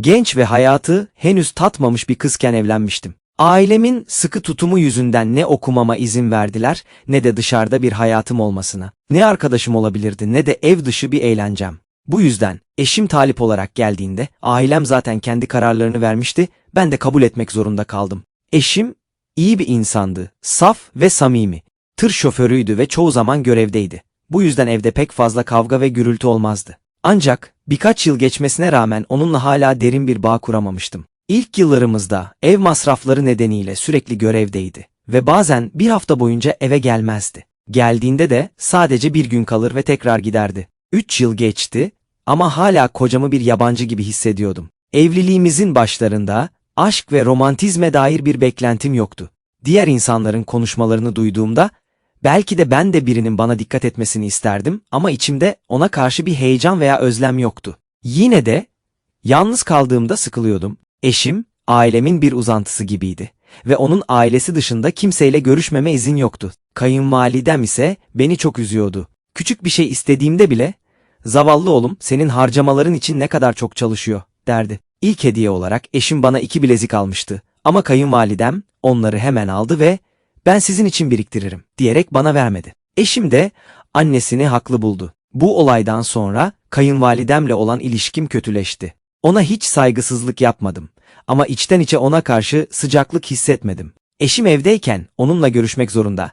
Genç ve hayatı henüz tatmamış bir kızken evlenmiştim. Ailemin sıkı tutumu yüzünden ne okumama izin verdiler ne de dışarıda bir hayatım olmasına. Ne arkadaşım olabilirdi ne de ev dışı bir eğlencem. Bu yüzden eşim talip olarak geldiğinde ailem zaten kendi kararlarını vermişti, ben de kabul etmek zorunda kaldım. Eşim iyi bir insandı, saf ve samimi. Tır şoförüydü ve çoğu zaman görevdeydi. Bu yüzden evde pek fazla kavga ve gürültü olmazdı. Ancak birkaç yıl geçmesine rağmen onunla hala derin bir bağ kuramamıştım. İlk yıllarımızda ev masrafları nedeniyle sürekli görevdeydi ve bazen bir hafta boyunca eve gelmezdi. Geldiğinde de sadece bir gün kalır ve tekrar giderdi. Üç yıl geçti ama hala kocamı bir yabancı gibi hissediyordum. Evliliğimizin başlarında aşk ve romantizme dair bir beklentim yoktu. Diğer insanların konuşmalarını duyduğumda belki de ben de birinin bana dikkat etmesini isterdim ama içimde ona karşı bir heyecan veya özlem yoktu. Yine de yalnız kaldığımda sıkılıyordum. Eşim ailemin bir uzantısı gibiydi ve onun ailesi dışında kimseyle görüşmeme izin yoktu. Kayınvalidem ise beni çok üzüyordu. Küçük bir şey istediğimde bile zavallı oğlum senin harcamaların için ne kadar çok çalışıyor derdi. İlk hediye olarak eşim bana iki bilezik almıştı ama kayınvalidem onları hemen aldı ve ben sizin için biriktiririm diyerek bana vermedi. Eşim de annesini haklı buldu. Bu olaydan sonra kayınvalidemle olan ilişkim kötüleşti. Ona hiç saygısızlık yapmadım ama içten içe ona karşı sıcaklık hissetmedim. Eşim evdeyken onunla görüşmek zorunda.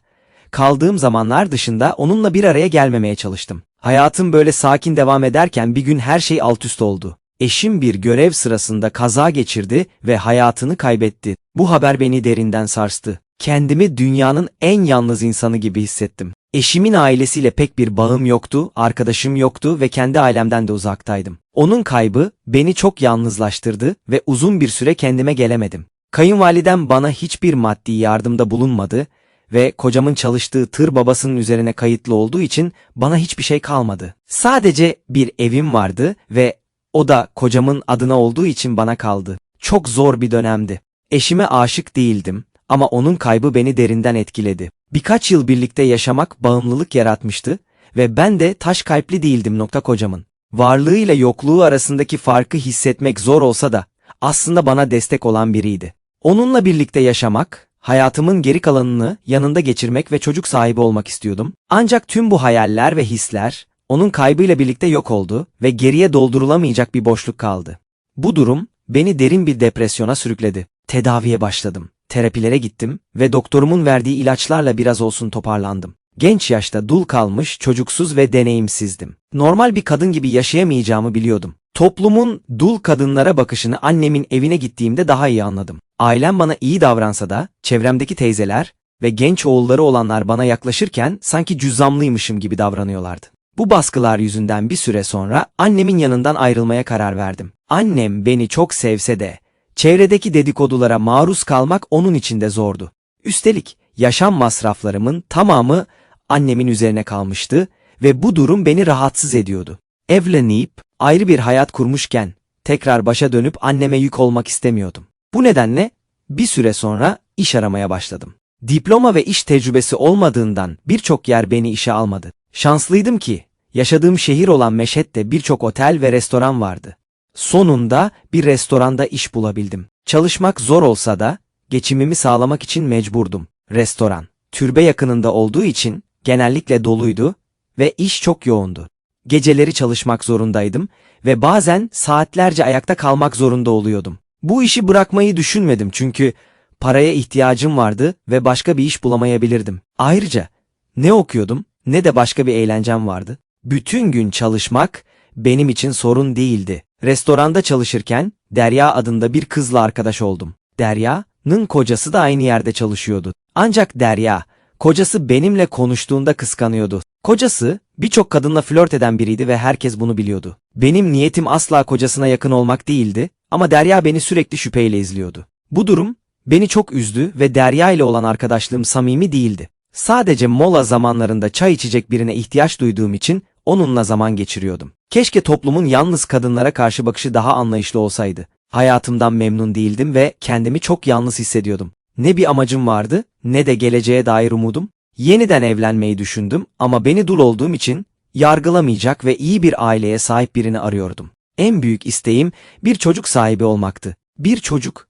Kaldığım zamanlar dışında onunla bir araya gelmemeye çalıştım. Hayatım böyle sakin devam ederken bir gün her şey alt üst oldu. Eşim bir görev sırasında kaza geçirdi ve hayatını kaybetti. Bu haber beni derinden sarstı. Kendimi dünyanın en yalnız insanı gibi hissettim. Eşimin ailesiyle pek bir bağım yoktu, arkadaşım yoktu ve kendi ailemden de uzaktaydım. Onun kaybı beni çok yalnızlaştırdı ve uzun bir süre kendime gelemedim. Kayınvalidem bana hiçbir maddi yardımda bulunmadı ve kocamın çalıştığı tır babasının üzerine kayıtlı olduğu için bana hiçbir şey kalmadı. Sadece bir evim vardı ve o da kocamın adına olduğu için bana kaldı. Çok zor bir dönemdi. Eşime aşık değildim ama onun kaybı beni derinden etkiledi. Birkaç yıl birlikte yaşamak bağımlılık yaratmıştı ve ben de taş kalpli değildim nokta kocamın. Varlığıyla yokluğu arasındaki farkı hissetmek zor olsa da aslında bana destek olan biriydi. Onunla birlikte yaşamak, hayatımın geri kalanını yanında geçirmek ve çocuk sahibi olmak istiyordum. Ancak tüm bu hayaller ve hisler onun kaybıyla birlikte yok oldu ve geriye doldurulamayacak bir boşluk kaldı. Bu durum beni derin bir depresyona sürükledi. Tedaviye başladım. Terapilere gittim ve doktorumun verdiği ilaçlarla biraz olsun toparlandım. Genç yaşta dul kalmış, çocuksuz ve deneyimsizdim. Normal bir kadın gibi yaşayamayacağımı biliyordum. Toplumun dul kadınlara bakışını annemin evine gittiğimde daha iyi anladım. Ailem bana iyi davransa da çevremdeki teyzeler ve genç oğulları olanlar bana yaklaşırken sanki cüzzamlıymışım gibi davranıyorlardı. Bu baskılar yüzünden bir süre sonra annemin yanından ayrılmaya karar verdim. Annem beni çok sevse de çevredeki dedikodulara maruz kalmak onun için de zordu. Üstelik yaşam masraflarımın tamamı annemin üzerine kalmıştı ve bu durum beni rahatsız ediyordu. Evlenip ayrı bir hayat kurmuşken tekrar başa dönüp anneme yük olmak istemiyordum. Bu nedenle bir süre sonra iş aramaya başladım. Diploma ve iş tecrübesi olmadığından birçok yer beni işe almadı. Şanslıydım ki yaşadığım şehir olan Meşet'te birçok otel ve restoran vardı. Sonunda bir restoranda iş bulabildim. Çalışmak zor olsa da geçimimi sağlamak için mecburdum. Restoran, türbe yakınında olduğu için genellikle doluydu ve iş çok yoğundu. Geceleri çalışmak zorundaydım ve bazen saatlerce ayakta kalmak zorunda oluyordum. Bu işi bırakmayı düşünmedim çünkü paraya ihtiyacım vardı ve başka bir iş bulamayabilirdim. Ayrıca ne okuyordum ne de başka bir eğlencem vardı. Bütün gün çalışmak benim için sorun değildi. Restoranda çalışırken Derya adında bir kızla arkadaş oldum. Derya'nın kocası da aynı yerde çalışıyordu. Ancak Derya, kocası benimle konuştuğunda kıskanıyordu. Kocası birçok kadınla flört eden biriydi ve herkes bunu biliyordu. Benim niyetim asla kocasına yakın olmak değildi ama Derya beni sürekli şüpheyle izliyordu. Bu durum beni çok üzdü ve Derya ile olan arkadaşlığım samimi değildi. Sadece mola zamanlarında çay içecek birine ihtiyaç duyduğum için onunla zaman geçiriyordum. Keşke toplumun yalnız kadınlara karşı bakışı daha anlayışlı olsaydı. Hayatımdan memnun değildim ve kendimi çok yalnız hissediyordum. Ne bir amacım vardı ne de geleceğe dair umudum. Yeniden evlenmeyi düşündüm ama beni dul olduğum için yargılamayacak ve iyi bir aileye sahip birini arıyordum. En büyük isteğim bir çocuk sahibi olmaktı. Bir çocuk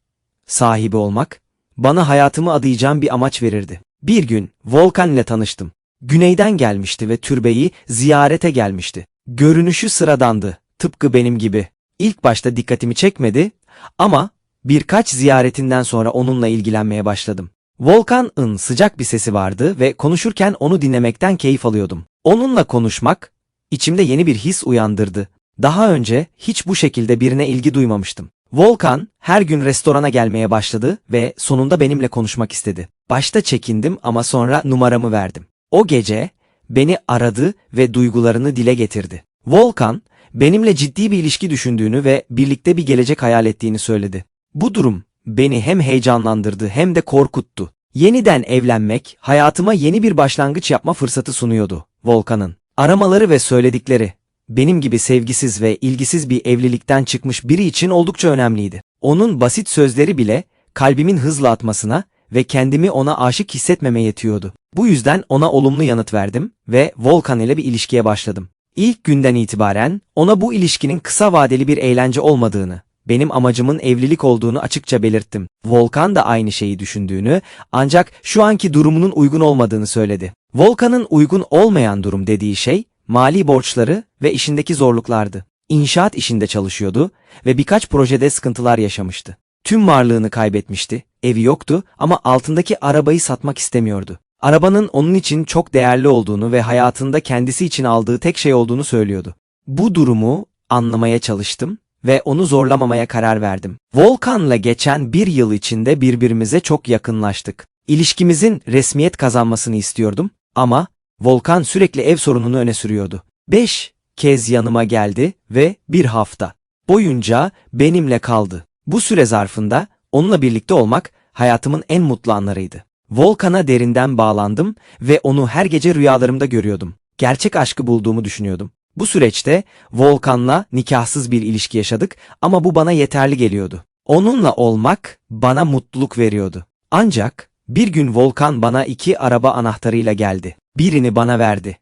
sahibi olmak bana hayatımı adayacağım bir amaç verirdi. Bir gün Volkan ile tanıştım. Güneyden gelmişti ve türbeyi ziyarete gelmişti. Görünüşü sıradandı, tıpkı benim gibi. İlk başta dikkatimi çekmedi ama birkaç ziyaretinden sonra onunla ilgilenmeye başladım. Volkan'ın sıcak bir sesi vardı ve konuşurken onu dinlemekten keyif alıyordum. Onunla konuşmak içimde yeni bir his uyandırdı. Daha önce hiç bu şekilde birine ilgi duymamıştım. Volkan her gün restorana gelmeye başladı ve sonunda benimle konuşmak istedi. Başta çekindim ama sonra numaramı verdim. O gece beni aradı ve duygularını dile getirdi. Volkan benimle ciddi bir ilişki düşündüğünü ve birlikte bir gelecek hayal ettiğini söyledi. Bu durum beni hem heyecanlandırdı hem de korkuttu. Yeniden evlenmek hayatıma yeni bir başlangıç yapma fırsatı sunuyordu Volkan'ın. Aramaları ve söyledikleri benim gibi sevgisiz ve ilgisiz bir evlilikten çıkmış biri için oldukça önemliydi. Onun basit sözleri bile kalbimin hızla atmasına ve kendimi ona aşık hissetmeme yetiyordu. Bu yüzden ona olumlu yanıt verdim ve Volkan ile bir ilişkiye başladım. İlk günden itibaren ona bu ilişkinin kısa vadeli bir eğlence olmadığını, benim amacımın evlilik olduğunu açıkça belirttim. Volkan da aynı şeyi düşündüğünü ancak şu anki durumunun uygun olmadığını söyledi. Volkan'ın uygun olmayan durum dediği şey mali borçları ve işindeki zorluklardı. İnşaat işinde çalışıyordu ve birkaç projede sıkıntılar yaşamıştı. Tüm varlığını kaybetmişti, evi yoktu ama altındaki arabayı satmak istemiyordu. Arabanın onun için çok değerli olduğunu ve hayatında kendisi için aldığı tek şey olduğunu söylüyordu. Bu durumu anlamaya çalıştım ve onu zorlamamaya karar verdim. Volkan'la geçen bir yıl içinde birbirimize çok yakınlaştık. İlişkimizin resmiyet kazanmasını istiyordum ama Volkan sürekli ev sorununu öne sürüyordu. Beş kez yanıma geldi ve bir hafta boyunca benimle kaldı. Bu süre zarfında onunla birlikte olmak hayatımın en mutlu anlarıydı. Volkan'a derinden bağlandım ve onu her gece rüyalarımda görüyordum. Gerçek aşkı bulduğumu düşünüyordum. Bu süreçte Volkan'la nikahsız bir ilişki yaşadık ama bu bana yeterli geliyordu. Onunla olmak bana mutluluk veriyordu. Ancak bir gün Volkan bana iki araba anahtarıyla geldi. Birini bana verdi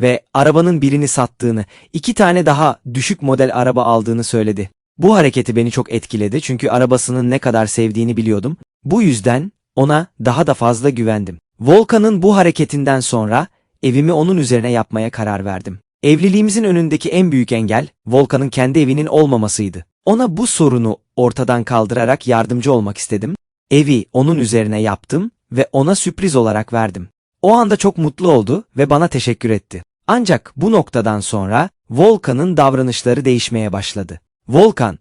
ve arabanın birini sattığını, iki tane daha düşük model araba aldığını söyledi. Bu hareketi beni çok etkiledi çünkü arabasının ne kadar sevdiğini biliyordum. Bu yüzden ona daha da fazla güvendim. Volkan'ın bu hareketinden sonra evimi onun üzerine yapmaya karar verdim. Evliliğimizin önündeki en büyük engel Volkan'ın kendi evinin olmamasıydı. Ona bu sorunu ortadan kaldırarak yardımcı olmak istedim. Evi onun üzerine yaptım ve ona sürpriz olarak verdim. O anda çok mutlu oldu ve bana teşekkür etti. Ancak bu noktadan sonra Volkan'ın davranışları değişmeye başladı. Volkan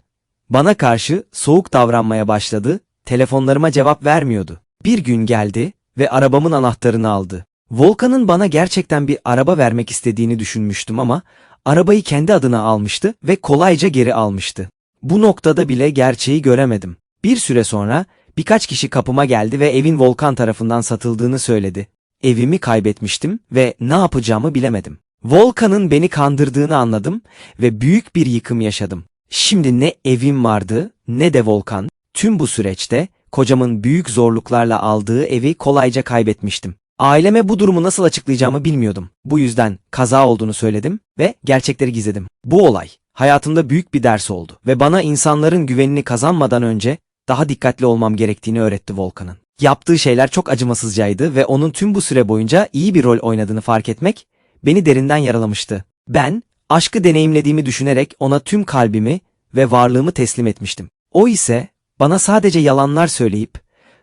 bana karşı soğuk davranmaya başladı, telefonlarıma cevap vermiyordu. Bir gün geldi ve arabamın anahtarını aldı. Volkan'ın bana gerçekten bir araba vermek istediğini düşünmüştüm ama arabayı kendi adına almıştı ve kolayca geri almıştı. Bu noktada bile gerçeği göremedim. Bir süre sonra birkaç kişi kapıma geldi ve evin Volkan tarafından satıldığını söyledi. Evimi kaybetmiştim ve ne yapacağımı bilemedim. Volkan'ın beni kandırdığını anladım ve büyük bir yıkım yaşadım. Şimdi ne evim vardı ne de Volkan. Tüm bu süreçte kocamın büyük zorluklarla aldığı evi kolayca kaybetmiştim. Aileme bu durumu nasıl açıklayacağımı bilmiyordum. Bu yüzden kaza olduğunu söyledim ve gerçekleri gizledim. Bu olay hayatımda büyük bir ders oldu ve bana insanların güvenini kazanmadan önce daha dikkatli olmam gerektiğini öğretti Volkan'ın. Yaptığı şeyler çok acımasızcaydı ve onun tüm bu süre boyunca iyi bir rol oynadığını fark etmek beni derinden yaralamıştı. Ben aşkı deneyimlediğimi düşünerek ona tüm kalbimi ve varlığımı teslim etmiştim. O ise bana sadece yalanlar söyleyip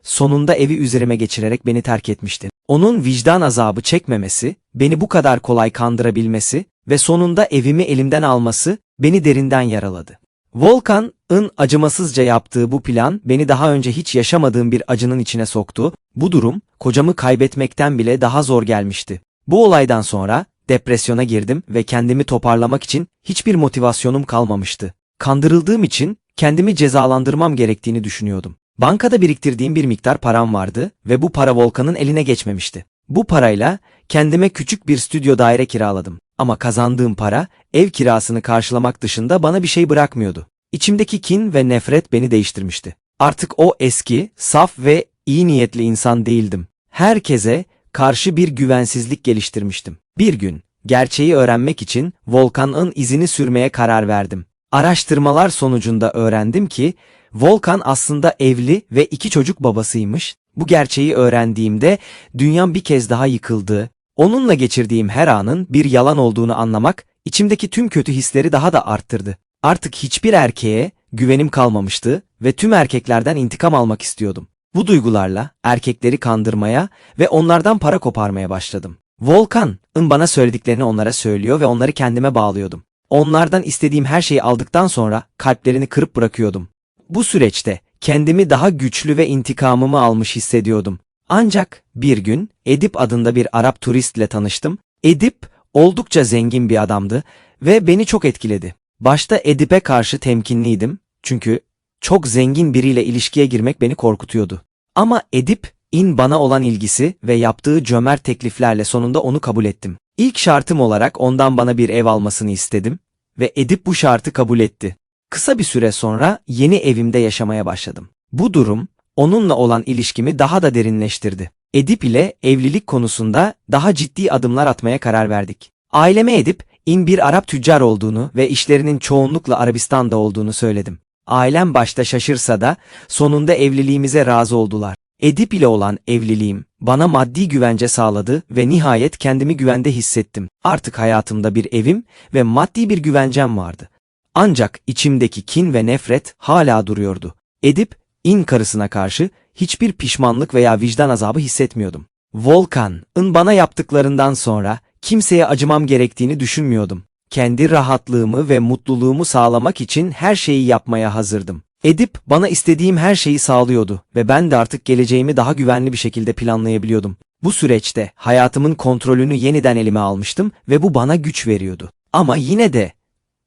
sonunda evi üzerime geçirerek beni terk etmişti. Onun vicdan azabı çekmemesi, beni bu kadar kolay kandırabilmesi ve sonunda evimi elimden alması beni derinden yaraladı. Volkan'ın acımasızca yaptığı bu plan beni daha önce hiç yaşamadığım bir acının içine soktu. Bu durum kocamı kaybetmekten bile daha zor gelmişti. Bu olaydan sonra depresyona girdim ve kendimi toparlamak için hiçbir motivasyonum kalmamıştı. Kandırıldığım için kendimi cezalandırmam gerektiğini düşünüyordum. Bankada biriktirdiğim bir miktar param vardı ve bu para Volkan'ın eline geçmemişti. Bu parayla kendime küçük bir stüdyo daire kiraladım. Ama kazandığım para ev kirasını karşılamak dışında bana bir şey bırakmıyordu. İçimdeki kin ve nefret beni değiştirmişti. Artık o eski, saf ve iyi niyetli insan değildim. Herkese karşı bir güvensizlik geliştirmiştim. Bir gün gerçeği öğrenmek için Volkan'ın izini sürmeye karar verdim. Araştırmalar sonucunda öğrendim ki Volkan aslında evli ve iki çocuk babasıymış. Bu gerçeği öğrendiğimde dünyam bir kez daha yıkıldı. Onunla geçirdiğim her anın bir yalan olduğunu anlamak içimdeki tüm kötü hisleri daha da arttırdı. Artık hiçbir erkeğe güvenim kalmamıştı ve tüm erkeklerden intikam almak istiyordum. Bu duygularla erkekleri kandırmaya ve onlardan para koparmaya başladım. Volkan'ın bana söylediklerini onlara söylüyor ve onları kendime bağlıyordum. Onlardan istediğim her şeyi aldıktan sonra kalplerini kırıp bırakıyordum. Bu süreçte kendimi daha güçlü ve intikamımı almış hissediyordum. Ancak bir gün Edip adında bir Arap turistle tanıştım. Edip oldukça zengin bir adamdı ve beni çok etkiledi. Başta Edip'e karşı temkinliydim çünkü çok zengin biriyle ilişkiye girmek beni korkutuyordu. Ama Edip in bana olan ilgisi ve yaptığı cömert tekliflerle sonunda onu kabul ettim. İlk şartım olarak ondan bana bir ev almasını istedim ve Edip bu şartı kabul etti. Kısa bir süre sonra yeni evimde yaşamaya başladım. Bu durum onunla olan ilişkimi daha da derinleştirdi. Edip ile evlilik konusunda daha ciddi adımlar atmaya karar verdik. Aileme Edip, in bir Arap tüccar olduğunu ve işlerinin çoğunlukla Arabistan'da olduğunu söyledim. Ailem başta şaşırsa da sonunda evliliğimize razı oldular. Edip ile olan evliliğim bana maddi güvence sağladı ve nihayet kendimi güvende hissettim. Artık hayatımda bir evim ve maddi bir güvencem vardı. Ancak içimdeki kin ve nefret hala duruyordu. Edip, in karısına karşı hiçbir pişmanlık veya vicdan azabı hissetmiyordum. Volkan'ın bana yaptıklarından sonra kimseye acımam gerektiğini düşünmüyordum. Kendi rahatlığımı ve mutluluğumu sağlamak için her şeyi yapmaya hazırdım. Edip bana istediğim her şeyi sağlıyordu ve ben de artık geleceğimi daha güvenli bir şekilde planlayabiliyordum. Bu süreçte hayatımın kontrolünü yeniden elime almıştım ve bu bana güç veriyordu. Ama yine de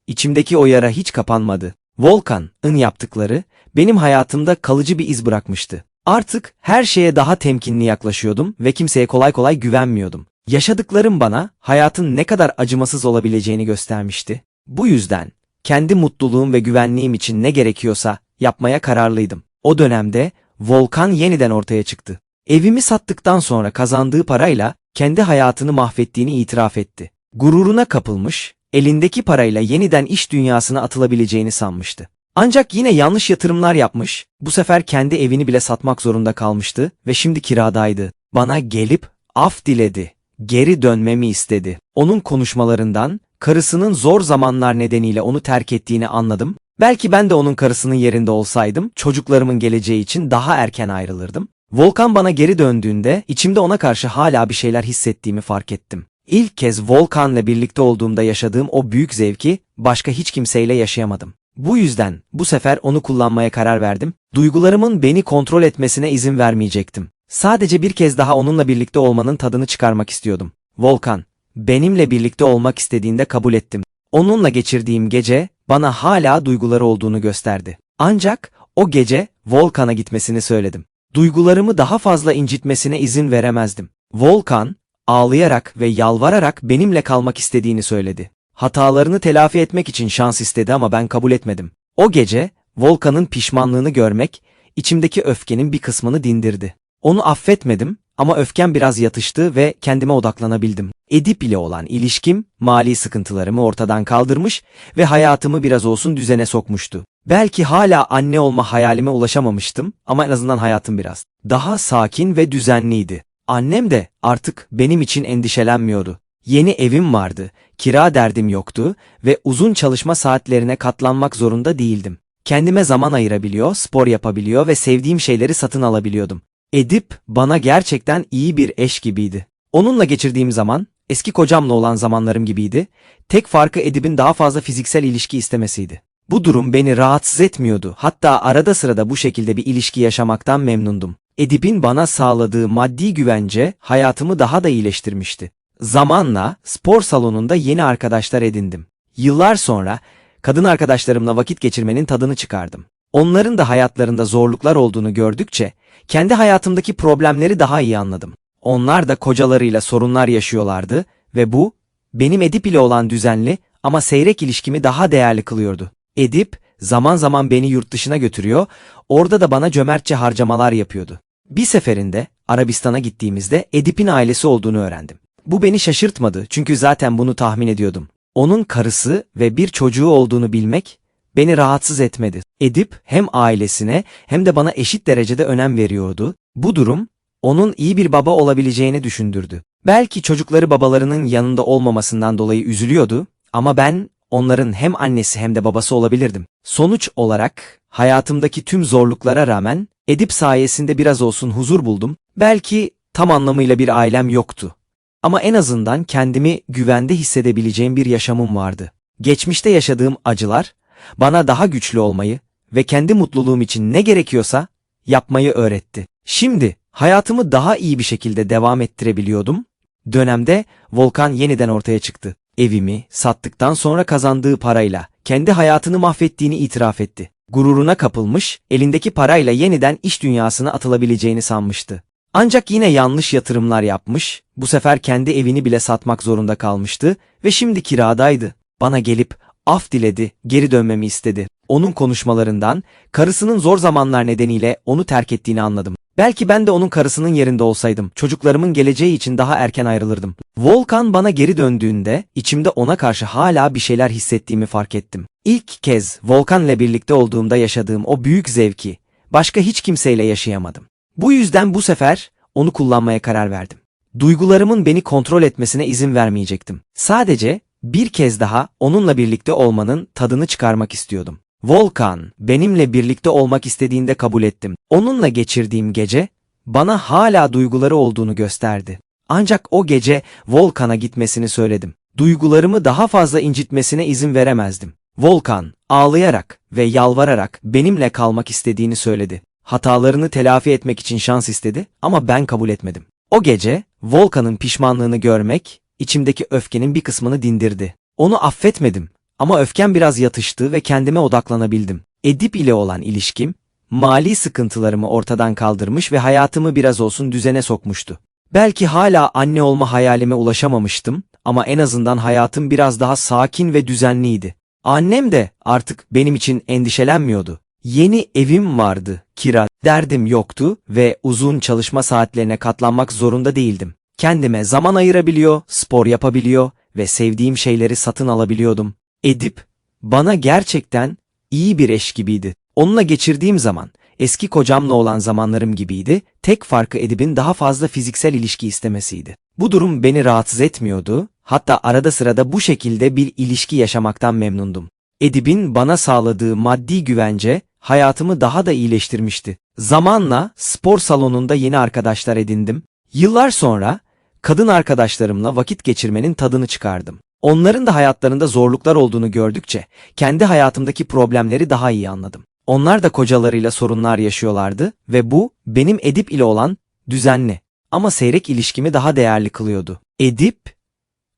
içimdeki o yara hiç kapanmadı. Volkan'ın yaptıkları benim hayatımda kalıcı bir iz bırakmıştı. Artık her şeye daha temkinli yaklaşıyordum ve kimseye kolay kolay güvenmiyordum. Yaşadıklarım bana hayatın ne kadar acımasız olabileceğini göstermişti. Bu yüzden kendi mutluluğum ve güvenliğim için ne gerekiyorsa yapmaya kararlıydım. O dönemde Volkan yeniden ortaya çıktı. Evimi sattıktan sonra kazandığı parayla kendi hayatını mahvettiğini itiraf etti. Gururuna kapılmış, elindeki parayla yeniden iş dünyasına atılabileceğini sanmıştı. Ancak yine yanlış yatırımlar yapmış, bu sefer kendi evini bile satmak zorunda kalmıştı ve şimdi kiradaydı. Bana gelip af diledi, geri dönmemi istedi. Onun konuşmalarından karısının zor zamanlar nedeniyle onu terk ettiğini anladım. Belki ben de onun karısının yerinde olsaydım çocuklarımın geleceği için daha erken ayrılırdım. Volkan bana geri döndüğünde içimde ona karşı hala bir şeyler hissettiğimi fark ettim. İlk kez Volkan'la birlikte olduğumda yaşadığım o büyük zevki başka hiç kimseyle yaşayamadım. Bu yüzden bu sefer onu kullanmaya karar verdim. Duygularımın beni kontrol etmesine izin vermeyecektim. Sadece bir kez daha onunla birlikte olmanın tadını çıkarmak istiyordum. Volkan, benimle birlikte olmak istediğinde kabul ettim. Onunla geçirdiğim gece bana hala duyguları olduğunu gösterdi. Ancak o gece Volkan'a gitmesini söyledim. Duygularımı daha fazla incitmesine izin veremezdim. Volkan, ağlayarak ve yalvararak benimle kalmak istediğini söyledi. Hatalarını telafi etmek için şans istedi ama ben kabul etmedim. O gece Volkan'ın pişmanlığını görmek içimdeki öfkenin bir kısmını dindirdi. Onu affetmedim ama öfkem biraz yatıştı ve kendime odaklanabildim. Edip ile olan ilişkim mali sıkıntılarımı ortadan kaldırmış ve hayatımı biraz olsun düzene sokmuştu. Belki hala anne olma hayalime ulaşamamıştım ama en azından hayatım biraz daha sakin ve düzenliydi. Annem de artık benim için endişelenmiyordu. Yeni evim vardı, kira derdim yoktu ve uzun çalışma saatlerine katlanmak zorunda değildim. Kendime zaman ayırabiliyor, spor yapabiliyor ve sevdiğim şeyleri satın alabiliyordum. Edip bana gerçekten iyi bir eş gibiydi. Onunla geçirdiğim zaman eski kocamla olan zamanlarım gibiydi. Tek farkı Edip'in daha fazla fiziksel ilişki istemesiydi. Bu durum beni rahatsız etmiyordu. Hatta arada sırada bu şekilde bir ilişki yaşamaktan memnundum. Edip'in bana sağladığı maddi güvence hayatımı daha da iyileştirmişti. Zamanla spor salonunda yeni arkadaşlar edindim. Yıllar sonra kadın arkadaşlarımla vakit geçirmenin tadını çıkardım. Onların da hayatlarında zorluklar olduğunu gördükçe kendi hayatımdaki problemleri daha iyi anladım. Onlar da kocalarıyla sorunlar yaşıyorlardı ve bu benim Edip ile olan düzenli ama seyrek ilişkimi daha değerli kılıyordu. Edip zaman zaman beni yurt dışına götürüyor, orada da bana cömertçe harcamalar yapıyordu. Bir seferinde Arabistan'a gittiğimizde Edip'in ailesi olduğunu öğrendim. Bu beni şaşırtmadı çünkü zaten bunu tahmin ediyordum. Onun karısı ve bir çocuğu olduğunu bilmek beni rahatsız etmedi. Edip hem ailesine hem de bana eşit derecede önem veriyordu. Bu durum onun iyi bir baba olabileceğini düşündürdü. Belki çocukları babalarının yanında olmamasından dolayı üzülüyordu ama ben onların hem annesi hem de babası olabilirdim. Sonuç olarak hayatımdaki tüm zorluklara rağmen Edip sayesinde biraz olsun huzur buldum. Belki tam anlamıyla bir ailem yoktu. Ama en azından kendimi güvende hissedebileceğim bir yaşamım vardı. Geçmişte yaşadığım acılar bana daha güçlü olmayı ve kendi mutluluğum için ne gerekiyorsa yapmayı öğretti. Şimdi hayatımı daha iyi bir şekilde devam ettirebiliyordum. Dönemde Volkan yeniden ortaya çıktı. Evimi sattıktan sonra kazandığı parayla kendi hayatını mahvettiğini itiraf etti. Gururuna kapılmış, elindeki parayla yeniden iş dünyasına atılabileceğini sanmıştı. Ancak yine yanlış yatırımlar yapmış, bu sefer kendi evini bile satmak zorunda kalmıştı ve şimdi kiradaydı. Bana gelip af diledi, geri dönmemi istedi. Onun konuşmalarından karısının zor zamanlar nedeniyle onu terk ettiğini anladım. Belki ben de onun karısının yerinde olsaydım, çocuklarımın geleceği için daha erken ayrılırdım. Volkan bana geri döndüğünde içimde ona karşı hala bir şeyler hissettiğimi fark ettim. İlk kez Volkan'la birlikte olduğumda yaşadığım o büyük zevki başka hiç kimseyle yaşayamadım. Bu yüzden bu sefer onu kullanmaya karar verdim. Duygularımın beni kontrol etmesine izin vermeyecektim. Sadece bir kez daha onunla birlikte olmanın tadını çıkarmak istiyordum. Volkan, benimle birlikte olmak istediğinde kabul ettim. Onunla geçirdiğim gece, bana hala duyguları olduğunu gösterdi. Ancak o gece Volkan'a gitmesini söyledim. Duygularımı daha fazla incitmesine izin veremezdim. Volkan, ağlayarak ve yalvararak benimle kalmak istediğini söyledi. Hatalarını telafi etmek için şans istedi ama ben kabul etmedim. O gece, Volkan'ın pişmanlığını görmek, içimdeki öfkenin bir kısmını dindirdi. Onu affetmedim ama öfkem biraz yatıştı ve kendime odaklanabildim. Edip ile olan ilişkim, mali sıkıntılarımı ortadan kaldırmış ve hayatımı biraz olsun düzene sokmuştu. Belki hala anne olma hayalime ulaşamamıştım ama en azından hayatım biraz daha sakin ve düzenliydi. Annem de artık benim için endişelenmiyordu. Yeni evim vardı, kira, derdim yoktu ve uzun çalışma saatlerine katlanmak zorunda değildim. Kendime zaman ayırabiliyor, spor yapabiliyor ve sevdiğim şeyleri satın alabiliyordum. Edip, bana gerçekten iyi bir eş gibiydi. Onunla geçirdiğim zaman, eski kocamla olan zamanlarım gibiydi, tek farkı Edip'in daha fazla fiziksel ilişki istemesiydi. Bu durum beni rahatsız etmiyordu, hatta arada sırada bu şekilde bir ilişki yaşamaktan memnundum. Edip'in bana sağladığı maddi güvence, hayatımı daha da iyileştirmişti. Zamanla spor salonunda yeni arkadaşlar edindim. Yıllar sonra kadın arkadaşlarımla vakit geçirmenin tadını çıkardım. Onların da hayatlarında zorluklar olduğunu gördükçe kendi hayatımdaki problemleri daha iyi anladım. Onlar da kocalarıyla sorunlar yaşıyorlardı ve bu benim Edip ile olan düzenli ama seyrek ilişkimi daha değerli kılıyordu. Edip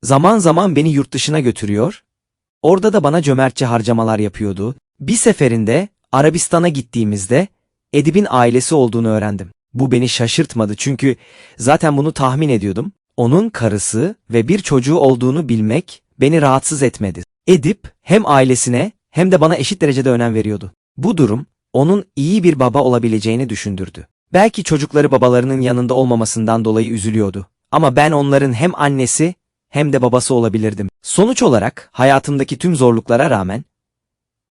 zaman zaman beni yurt dışına götürüyor, orada da bana cömertçe harcamalar yapıyordu. Bir seferinde Arabistan'a gittiğimizde Edip'in ailesi olduğunu öğrendim. Bu beni şaşırtmadı çünkü zaten bunu tahmin ediyordum. Onun karısı ve bir çocuğu olduğunu bilmek beni rahatsız etmedi. Edip hem ailesine hem de bana eşit derecede önem veriyordu. Bu durum onun iyi bir baba olabileceğini düşündürdü. Belki çocukları babalarının yanında olmamasından dolayı üzülüyordu. Ama ben onların hem annesi hem de babası olabilirdim. Sonuç olarak hayatımdaki tüm zorluklara rağmen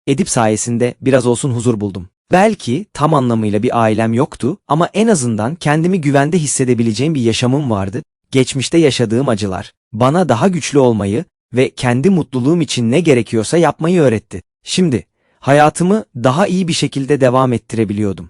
Edip sayesinde biraz olsun huzur buldum. Belki tam anlamıyla bir ailem yoktu ama en azından kendimi güvende hissedebileceğim bir yaşamım vardı. Geçmişte yaşadığım acılar bana daha güçlü olmayı ve kendi mutluluğum için ne gerekiyorsa yapmayı öğretti. Şimdi hayatımı daha iyi bir şekilde devam ettirebiliyordum.